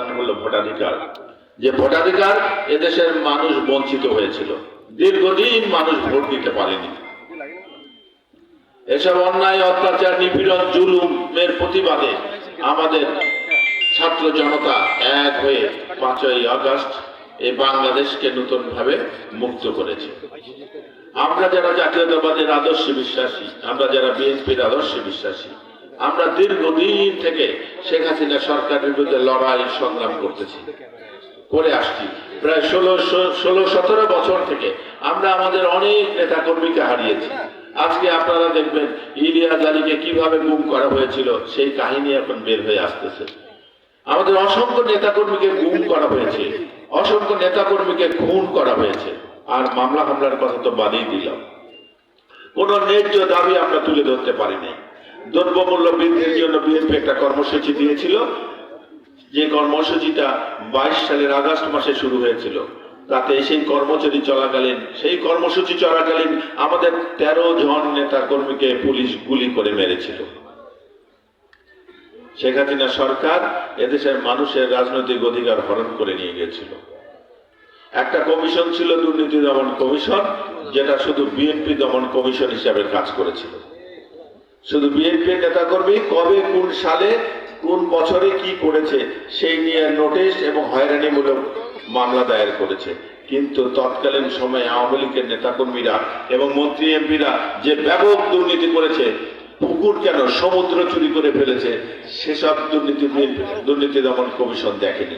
হলো ভোটাধিকার। যে ভোটাধিকার এদেশের মানুষ বঞ্চিত হয়েছিল। দীর্ঘদিন মানুষ ভোট দিতে পারেনি। এসব অন্যায়, অত্যাচার, নিপীড়ন জুলুমের প্রতিবাদে আমাদের ছাত্র জনতা এক হয়ে পাঁচই আগস্ট এই বাংলাদেশকে নতুনভাবে মুক্ত করেছে। আমরা যারা জাতীয়তাবাদের আদর্শে বিশ্বাসী, আমরা যারা বিএনপির আদর্শে বিশ্বাসী আমরা দীর্ঘদিন থেকে শেখ হাসিনা সরকারের বিরুদ্ধে লড়াই সংগ্রাম করতেছি, করে আসছি। প্রায় ষোলো ষোলো সতেরো বছর থেকে আমরা আমাদের অনেক নেতা কর্মীকে হারিয়েছি। আজকে আপনারা দেখবেন ইলিয়াস আলীকে কীভাবে গুম করা হয়েছিল, সেই কাহিনী এখন বের হয়ে আসতেছে। আমাদের অসংখ্য নেতাকর্মীকে গুম করা হয়েছে, অসংখ্য নেতাকর্মীকে খুন করা হয়েছে, আর মামলা হামলার কথা তো বাদই দিলাম। কোন ন্যায্য দাবি আমরা তুলে ধরতে পারিনি। দ্রব্যমূল্য বৃদ্ধির জন্য বিএনপি একটা কর্মসূচি দিয়েছিল, যে কর্মসূচিটা বাইশ সালের আগস্ট মাসে শুরু হয়েছিল। তাতে সেই কর্মচারী চলাকালীন, সেই কর্মসূচি চলাকালীন আমাদের তেরো জন নেতা কর্মীকে পুলিশ গুলি করে মেরেছিল। শেখ হাসিনা সরকার এদেশের মানুষের রাজনৈতিক অধিকার হরণ করে নিয়ে গেছিল। একটা কমিশন ছিল দুর্নীতি দমন কমিশন, যেটা শুধু বিএনপি দমন কমিশন হিসাবে কাজ করেছিল। শুধু বিএনপি নেতাকর্মী কবে কোন সালে, কোন বছরে কি করেছে, সেই নিয়ে নোটিশ এবং হয়রানিমূলক মামলা দায়ের করেছে। কিন্তু তৎকালীন সময়ে আওয়ামী লীগের নেতাকর্মীরা এবং মন্ত্রী এমপিরা যে ব্যাপক দুর্নীতি করেছে, পুকুর কেন সমুদ্র চুরি করে ফেলেছে, সেসব দুর্নীতি দুর্নীতি দমন কমিশন দেখেনি।